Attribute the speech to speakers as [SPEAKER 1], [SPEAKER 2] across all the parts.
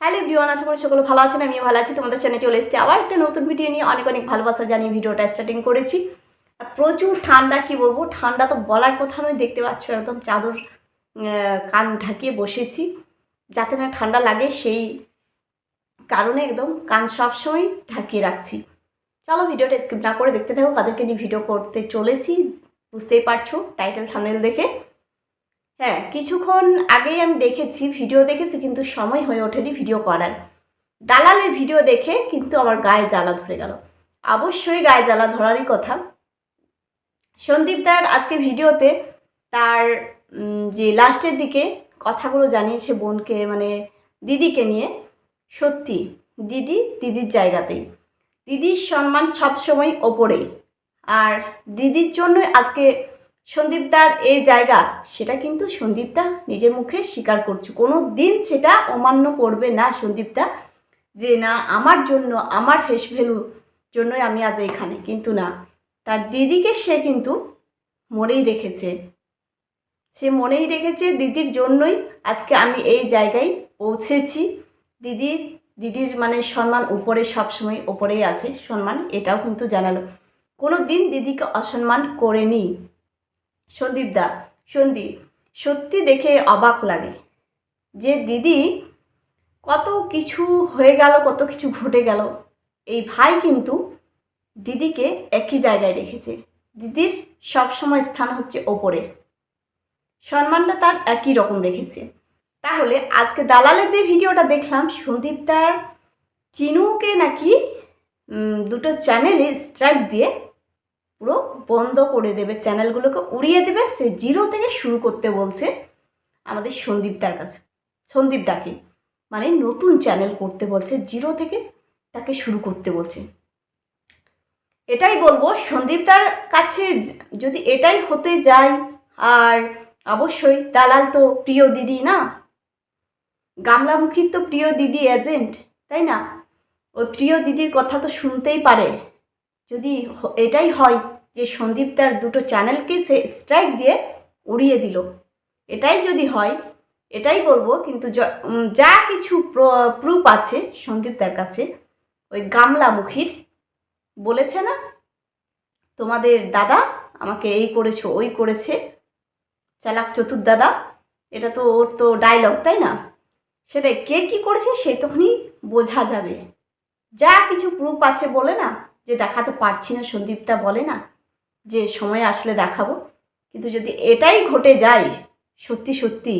[SPEAKER 1] Hello everyone আশা করি সকলে ভালো আছেন, আমিও ভালো আছি। তোমাদের চ্যানেলে চলে এসেছি আবার একটা নতুন ভিডিও নিয়ে অনেক অনেক ভালোবাসা জানিয়ে ভিডিওটা স্টার্টিং করেছি। আর প্রচুর ঠান্ডা, কি বলব? ঠান্ডা তো বলার কথা নয়, দেখতে পাচ্ছ একদম চাদর কান ঢাকিয়ে বসেছি। যাতে না ঠান্ডা লাগে, সেই কারণে একদম কান সবসময় ঢাকিয়ে রাখছি। চলো ভিডিওটা স্কিপ না করে দেখতে থাকো, কাদেরকে নিয়ে ভিডিও করতে চলেছি, বুঝতেই পারছ টাইটেল থামনেল দেখে। হ্যাঁ কিছুক্ষণ আগেই আমি দেখেছি, ভিডিও দেখেছি, কিন্তু সময় হয়ে ওঠেনি ভিডিও করার। দালালের ভিডিও দেখে কিন্তু আমার গায়ে জ্বালা ধরে গেল। অবশ্যই গায়ে জ্বালা ধরারই কথা। সন্দীপদার আজকে ভিডিওতে তার যে লাস্টের দিকে কথাগুলো জানিয়েছে বোনকে মানে দিদিকে নিয়ে, সত্যি, দিদি দিদির জায়গাতেই। দিদির সম্মান সবসময় ওপরেই। আর দিদির জন্যই আজকে সন্দীপদার এই জায়গা, সেটা কিন্তু সন্দীপদা নিজের মুখে স্বীকার করছে। কোনো দিন সেটা অমান্য করবে না সন্দীপদা যে, না, আমার জন্য, আমার ফেস ভ্যালু জন্যই আমি আজ এখানে। কিন্তু না, তার দিদিকে সে কিন্তু মনেই রেখেছে। সে মনেই রেখেছে দিদির জন্যই আজকে আমি এই জায়গায় পৌঁছেছি। দিদি, দিদির মানে সম্মান উপরে সবসময় ওপরেই আছে, সম্মান এটাও কিন্তু জানালো। কোনো দিন দিদিকে অসম্মান করেনি। সন্দীপ দা, সন্দীপ, সত্যি দেখে অবাক লাগে যে দিদি কত কিছু হয়ে গেল, কত কিছু ঘটে গেল। এই ভাই কিন্তু দিদিকে একই জায়গায় রেখেছে। দিদির সবসময় স্থান হচ্ছে ওপরে। সম্মানটা তার একই রকম রেখেছে। তাহলে আজকে দালালের যে ভিডিওটা দেখলাম, সন্দীপ তার চিনুকে নাকি দুটো চ্যানেলে স্ট্রাইক দিয়ে পুরো বন্ধ করে দেবে, চ্যানেলগুলোকে উড়িয়ে দেবে। সে জিরো থেকে শুরু করতে বলছে আমাদের সন্দীপদার কাছে। সন্দীপদাকে মানে নতুন চ্যানেল করতে বলছে, জিরো থেকে তাকে শুরু করতে বলছে। এটাই বলব সন্দীপদার কাছে যদি এটাই হতে যায় আর অবশ্যই দালাল তো প্রিয় দিদি না? গামলামুখীর তো প্রিয় দিদি এজেন্ট তাই না? ওই প্রিয় দিদির কথা তো শুনতেই পারে। যদি এটাই হয় যে সন্দীপ তার দুটো চ্যানেলকে সে স্ট্রাইক দিয়ে উড়িয়ে দিল। এটাই যদি হয়, এটাই বলব, কিন্তু যা কিছু প্রুফ আছে সন্দীপ তার কাছে, ওই গামলা গামলামুখীর বলেছে না, তোমাদের দাদা আমাকে এই করেছ, ওই করেছে, চালাক চতুর দাদা। এটা তো ওর তো ডায়লগ তাই না? সেটাই, কে কী করেছে সেই তখনই বোঝা যাবে। যা কিছু প্রুফ আছে বলে না যে দেখাতে পারছি না সন্দীপটা বলে না, যে সময় আসলে দেখাবো। কিন্তু যদি এটাই ঘটে যায়, সত্যি সত্যি,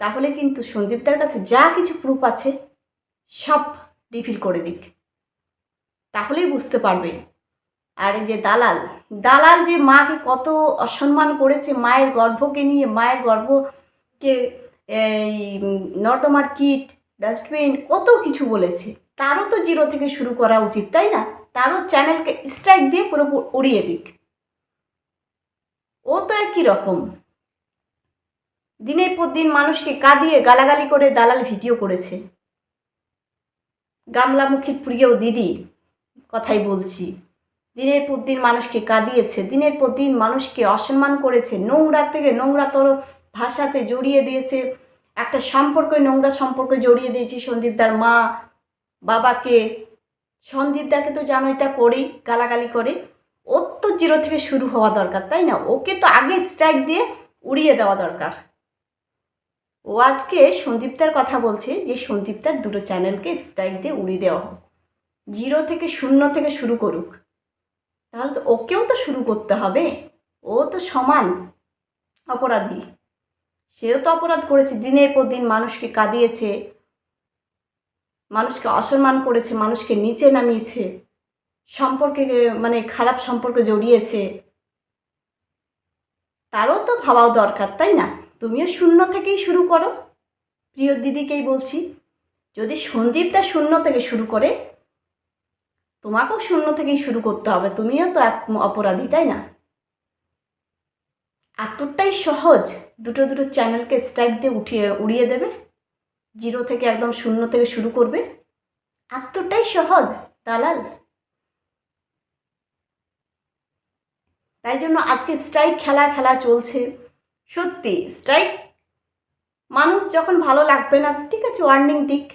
[SPEAKER 1] তাহলে কিন্তু সন্দীপদার কাছে যা কিছু প্রুফ আছে, সব রিফিল করে দিক। তাহলেই বুঝতে পারবে। আর যে দালাল দালাল যে মাকে কত অসম্মান করেছে, মায়ের গর্ভকে নিয়ে, মায়ের গর্ভকে এই নর্দমার কিট, ডাস্টবিন, কত কিছু বলেছে, তারও তো জিরো থেকে শুরু করা উচিত, তাই না? তারও চ্যানেলকে স্ট্রাইক দিয়ে পুরো উড়িয়ে দিক। ও তো একই রকম। দিনের পর দিন মানুষকে কাঁদিয়ে গালাগালি করে দালাল ভিডিও করেছে। গামলামুখী প্রিয় দিদি, কথাই বলছি। দিনের পর দিন মানুষকে কাঁদিয়েছে, দিনের পর দিন মানুষকে অসম্মান করেছে, নোংরা থেকে নোংরাতর ভাষাতে জড়িয়ে দিয়েছে। একটা সম্পর্ক নোংরা সম্পর্ক জড়িয়ে দিয়েছে সন্দীপদার মা, বাবাকে সন্দীপদাকে তো জানোই তা করেই, গালাগালি করে। ওর তো জিরো থেকে শুরু হওয়া দরকার, তাই না? ওকে তো আগে স্ট্রাইক দিয়ে উড়িয়ে দেওয়া দরকার। ও আজকে সন্দীপদার কথা বলছে যে, সন্দীপদার দুটো চ্যানেলকে স্ট্রাইক দিয়ে উড়িয়ে দেওয়া হোক। জিরো থেকে শূন্য থেকে শুরু করুক। তাহলে তো ওকেও তো শুরু করতে হবে। ও তো সমান অপরাধী। সেও তো অপরাধ করেছে। দিনের পর দিন মানুষকে কাঁদিয়েছে। মানুষকে অসম্মান করেছে, মানুষকে নিচে নামিয়েছে, সম্পর্কে মানে খারাপ সম্পর্কে জড়িয়েছে, তারও তো ভাবাও দরকার, তাই না? তুমিও শূন্য থেকেই শুরু করো। প্রিয় দিদিকেই বলছি, যদি সন্দীপটা শূন্য থেকে শুরু করে, তোমাকেও শূন্য থেকেই শুরু করতে হবে, তুমিও তো অপরাধী, তাই না? এতটাই সহজ, দুটো দুটো চ্যানেলকে স্ট্রাইক দিয়ে উঠিয়ে, উড়িয়ে দেবে। জিরো থেকে একদম শূন্য থেকে শুরু করবে। এতটাই সহজ, দালাল। তাই জন্য আজকে স্ট্রাইক খেলা খেলা চলছে। সত্যি স্ট্রাইক মানুষ যখন ভালো লাগবে না, ঠিক আছে ওয়ার্নিং দিক,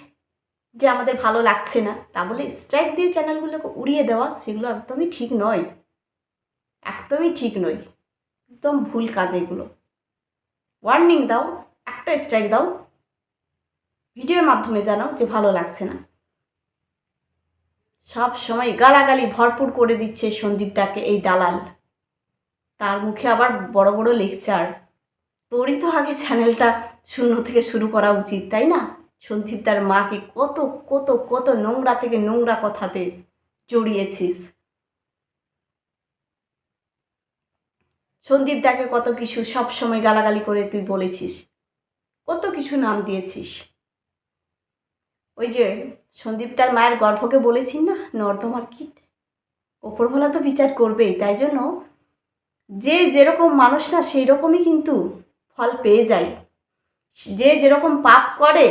[SPEAKER 1] যে আমাদের ভালো লাগছে না, তা বলে স্ট্রাইক দিয়ে চ্যানেলগুলোকে উড়িয়ে দেওয়া, সেগুলো একদমই ঠিক নয়। একদমই ঠিক নয়। একদম ভুল কাজ এগুলো। ওয়ার্নিং দাও, একটা স্ট্রাইক দাও। ভিডিওর মাধ্যমে জানাও যে ভালো লাগছে না। সব সময় গালাগালি ভরপুর করে দিচ্ছে সন্দীপদাকে এই দালাল। তার মুখে আবার বড় বড় লেকচার। তোরই তো আগে চ্যানেলটা শূন্য থেকে শুরু করা উচিত, তাই না? সন্দীপ তার মাকে কত কত কত নোংরা থেকে নোংরা কথাতে জড়িয়েছিস। সন্দীপ দাকে কত কিছু সব সময় গালাগালি করে তুই বলেছিস। কত কিছু নাম দিয়েছিস। ওই যে সন্দীপ তার মায়ের গর্ভকে বলেছি না, নর্দমার কিট? ওপরবেলা তো বিচার করবেই, তাই জন্য যে যেরকম মানুষ না সেই রকমই কিন্তু ফল পেয়ে যায়। যে যেরকম পাপ করে,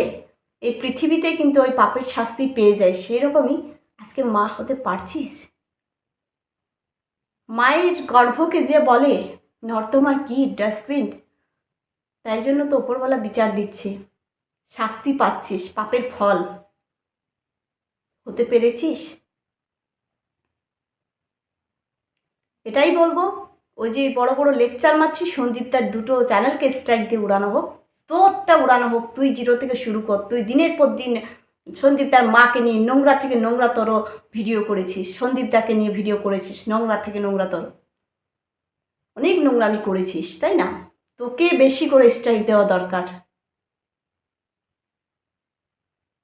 [SPEAKER 1] এই পৃথিবীতে কিন্তু ওই পাপের শাস্তি পেয়ে যায় সেই রকমই আজকে মা হতে পারছিস? মায়ের গর্ভকে যে বলে, নর্দমার কি ডাস্টবিন, তাই জন্য তো ওপরওয়ালা বিচার দিচ্ছে। শাস্তি পাচ্ছিস, পাপের ফল। হতে পেরেছিস? এটাই বলব, ওই যে বড় বড় লেকচার মারছিস সঞ্জীব তার দুটো চ্যানেলকে স্ট্রাইক দিয়ে উড়ানো হোক, তোরটা উড়ানো হোক, তুই জিরো থেকে শুরু কর, তুই দিনের পর দিন সন্দীপ তার মাকে নিয়ে নোংরা থেকে নোংরাতর ভিডিও করেছিস সন্দীপ দাকে নিয়ে ভিডিও করেছিস, নোংরা থেকে নোংরাতর। অনেক নোংরামি করেছিস, তাই না? তোকে বেশি করে স্ট্রাইক দেওয়া দরকার।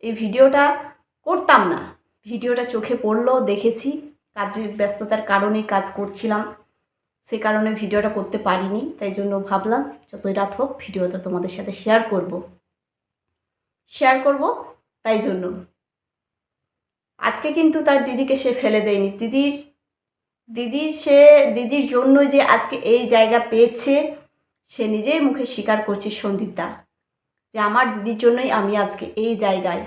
[SPEAKER 1] এই ভিডিওটা করতাম না। ভিডিওটা চোখে পড়ল, দেখেছি। কাজের ব্যস্ততার কারণে কাজ করছিলাম। সে কারণে ভিডিওটা করতে পারিনি, তাই জন্য ভাবলাম যতই রাত হোক ভিডিওটা তোমাদের সাথে শেয়ার করব। শেয়ার করব তাই জন্য। আজকে কিন্তু তার দিদিকে সে ফেলে দেয়নি। দিদির দিদির সে, দিদির জন্য যে আজকে এই জায়গা পেয়েছে, সে নিজের মুখে স্বীকার করছে সন্দীপদা। যে আমার দিদির জন্যই আমি আজকে এই জায়গায়,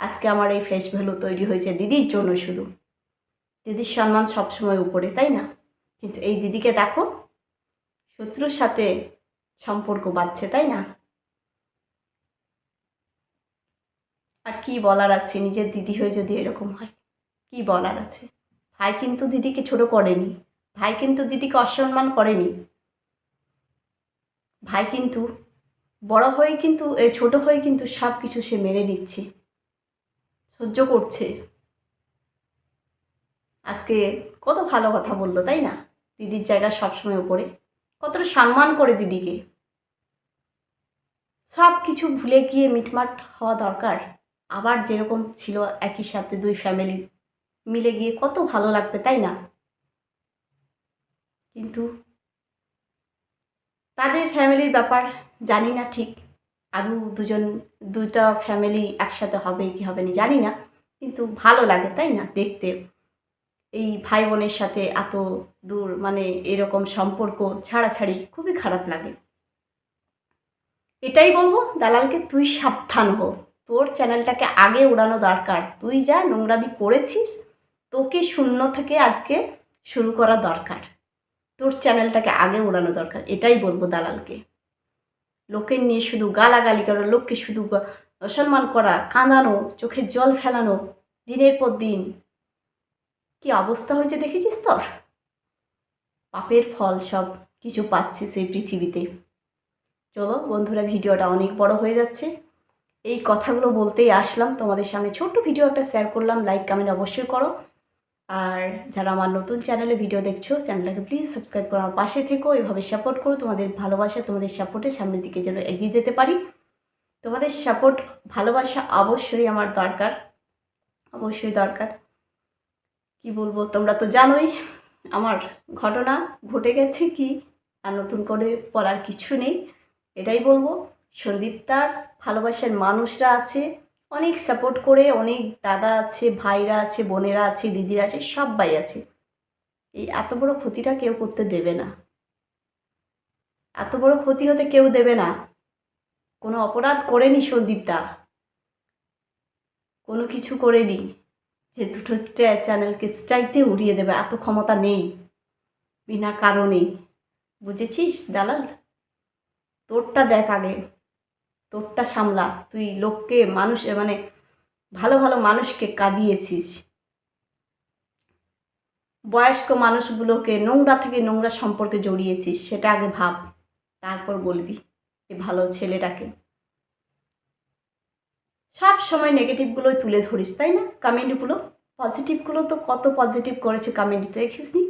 [SPEAKER 1] আজকে আমার এই ফেস ভ্যালু তৈরি হয়েছে দিদির জন্য শুধু। দিদির সম্মান সবসময় উপরে, তাই না? কিন্তু এই দিদিকে দেখো, শত্রুর সাথে সম্পর্ক বাঁধছে, তাই না? আর কি বলার আছে? নিজের দিদি হয়ে যদি এরকম হয়, কি বলার আছে? ভাই কিন্তু দিদিকে ছোট করেনি। ভাই কিন্তু দিদিকে অসম্মান করেনি। ভাই কিন্তু বড় হয়ে কিন্তু ছোট হয়ে কিন্তু সব কিছু সে মেনে নিচ্ছে। সহ্য করছে। আজকে কত ভালো কথা বলল, তাই না? দিদির জায়গা সবসময় উপরে। কতটা সম্মান করে দিদিকে। সব কিছু ভুলে গিয়ে মিটমাট হওয়া দরকার। আবার যেরকম ছিল একই সাথে দুই ফ্যামিলি মিলে গিয়ে কত ভালো লাগবে, তাই না? কিন্তু তাদের ফ্যামিলির ব্যাপার জানি না ঠিক। আরও দুজন, দুইটা ফ্যামিলি একসাথে হবে কি হবে না জানি না। কিন্তু ভালো লাগে, তাই না? দেখতে। এই ভাই বোনের সাথে এত দূর মানে এরকম সম্পর্ক ছাড়াছাড়ি খুবই খারাপ লাগে। এটাই বলব, দালালকে তুই সাবধান হো। তোর চ্যানেলটাকে আগে উড়ানো দরকার। তুই যা নোংরামি করেছিস, তোকে শূন্য থেকে আজকে শুরু করা দরকার। তোর চ্যানেলটাকে আগে উড়ানো দরকার, এটাই বলব দালালকে। লোকের নিয়ে শুধু গালাগালি করা, লোককে শুধু অসম্মান করা, কাঁদানো, চোখে জল ফেলানো, দিনের পর দিন। কি অবস্থা হয়েছে দেখেছিস তোর? পাপের ফল সব কিছু পাচ্ছিস এই পৃথিবীতে। চলো বন্ধুরা, ভিডিওটা অনেক বড় হয়ে যাচ্ছে। এই কথাগুলো বলতেই আসলাম। তোমাদের সামনে ছোট্ট ভিডিও একটা শেয়ার করলাম। লাইক, কমেন্ট অবশ্যই করো। আর যারা আমার নতুন চ্যানেলে ভিডিও দেখছ, চ্যানেলটাকে প্লিজ সাবস্ক্রাইব করো আমার পাশে থেকো। এভাবে সাপোর্ট করো তোমাদের ভালোবাসা, তোমাদের সাপোর্টে সামনের দিকে যেন এগিয়ে যেতে পারি। তোমাদের সাপোর্ট ভালোবাসা অবশ্যই আমার দরকার। অবশ্যই দরকার। কি বলব, তোমরা তো জানোই আমার ঘটনা, ঘটে গেছে কি আর নতুন করে বলার কিছু নেই। এটাই বলব, সন্দীপ তার ভালোবাসার মানুষরা আছে। অনেক সাপোর্ট করে, অনেক দাদা আছে, ভাইরা আছে, বোনেরা আছে, দিদিরা আছে সবাই আছে। এই এত বড় ক্ষতিটা কেউ করতে দেবে না। এত বড় ক্ষতি হতে কেউ দেবে না। কোনো অপরাধ করেনি সন্দীপদা। কোনো কিছু করেনি যে দুটো চ্যানেলকে স্ট্রাইক দিয়ে উড়িয়ে দেবে, এত ক্ষমতা নেই। বিনা কারণেই বুঝেছিস দালাল? তোরটা দেখ আগে। তোরটা সামলা। তুই লোককে, মানুষ মানে ভালো ভালো মানুষকে কাঁদিয়েছিস। বয়স্ক মানুষগুলোকে নোংরা থেকে নোংরা সম্পর্কে জড়িয়েছিস, সেটা আগে ভাব, তারপর বলবি এ ভালো ছেলেটাকে। সব সময় নেগেটিভগুলোই তুলে ধরিস, তাই না? কমেন্টগুলো পজিটিভগুলো তো কত পজিটিভ করেছে কমেন্ট দেখিসনি?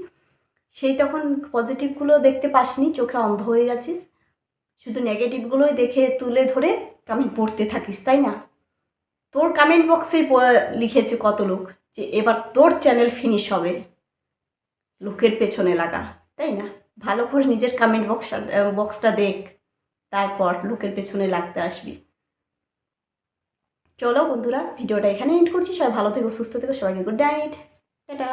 [SPEAKER 1] সেই তখন পজিটিভগুলো দেখতে পাসনি, চোখে অন্ধ হয়ে যাচ্ছিস। শুধু নেগেটিভগুলোই দেখে, তুলে ধরে কমেন্ট পড়তে থাকিস, তাই না? তোর কমেন্ট বক্সেই লিখেছে কত লোক? যে এবার তোর চ্যানেল ফিনিশ হবে। লোকের পেছনে লাগা, তাই না? ভালো করে নিজের কমেন্ট বক্স বক্সটা দেখ। তারপর লোকের পেছনে লাগতে আসবি। চলো বন্ধুরা, ভিডিওটা এখানে এন্ড করছি। সবাই ভালো থেকো, সুস্থ থেকো, সবাইকে গুড নাইট টাটা।